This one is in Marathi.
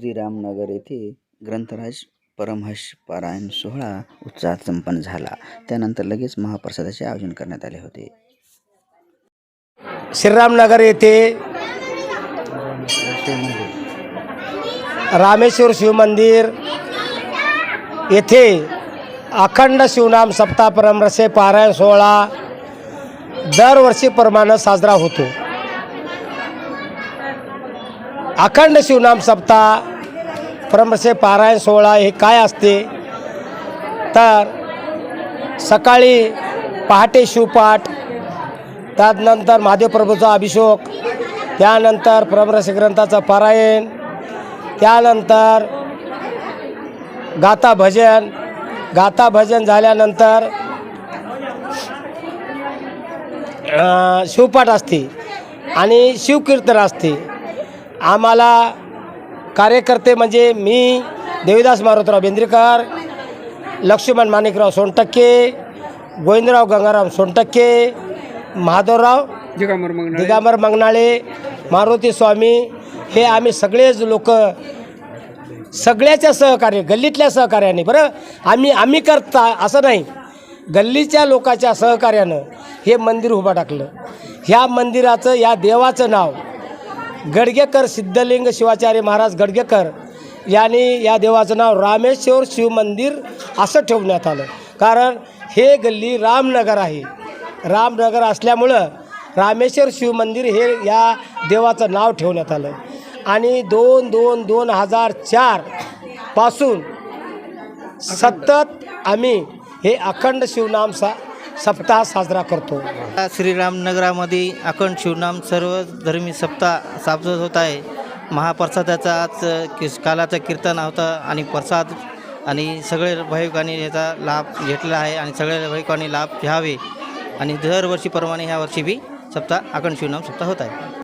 श्रीरामनगर येथे ग्रंथराज परमहंस पारायण सोहळा उत्साहात संपन्न झाला. त्यानंतर लगेच महाप्रसादाचे आयोजन करण्यात आले होते. श्रीरामनगर येथे रामेश्वर शिवमंदिर येथे अखंड शिवनाम सप्ताह परमरसे पारायण सोहळा दरवर्षीप्रमाणे साजरा होतो. अखंड शिवनाम सप्ताह परमसे पारायण सोहळा हे काय असते? तर सकाळी पहाटे शिवपाठ त्यानंतर महादेवप्रभूचा अभिषेक त्यानंतर परमरस ग्रंथाचं पारायण त्यानंतर गाता भजन गाता भजन झाल्यानंतर शिवपाठ असते आणि शिवकीर्तन असते. आम्हाला कार्यकर्ते म्हणजे मी देवीदास मारुतराव बेंद्रेकर लक्ष्मण माणिकराव सोनटक्के गोविंदराव गंगाराम सोनटक्के माधवराव दिगंबर मग दिगांबर मंगनाळे मारुती स्वामी हे आम्ही सगळेच लोक सगळ्याच्या सहकार्य गल्लीतल्या सहकार्याने बरं? आम्ही आम्ही करता असं नाही. गल्लीच्या लोकांच्या सहकार्यानं हे मंदिर उभं टाकलं. ह्या मंदिराचं या देवाचं नाव गडगेकर सिद्धलिंग शिवाचार्य महाराज गडगेकर यांनी या देवाचं नाव रामेश्वर शिवमंदिर असं ठेवण्यात आलं. कारण हे गल्ली रामनगर आहे. रामनगर असल्यामुळं रामेश्वर शिवमंदिर हे या देवाचं नाव ठेवण्यात आलं. आणि दोन दोन दोन हजार चारपासून सतत आम्ही हे अखंड शिवनाम सा सप्ताह साजरा करतो. श्रीरामनगरामध्ये अखंड शिवनाम सर्व धर्मी सप्ताह साजरा होत आहे. महाप्रसादाचा आज किस कालाचं कीर्तन होतं आणि प्रसाद आणि सगळे भाविकांनी याचा लाभ घेतला आहे आणि सगळ्या भाविकांनी लाभ घ्यावे. आणि दरवर्षीप्रमाणे ह्या वर्षी बी सप्ताह अखंड शिवनाम सप्ताह होत आहे.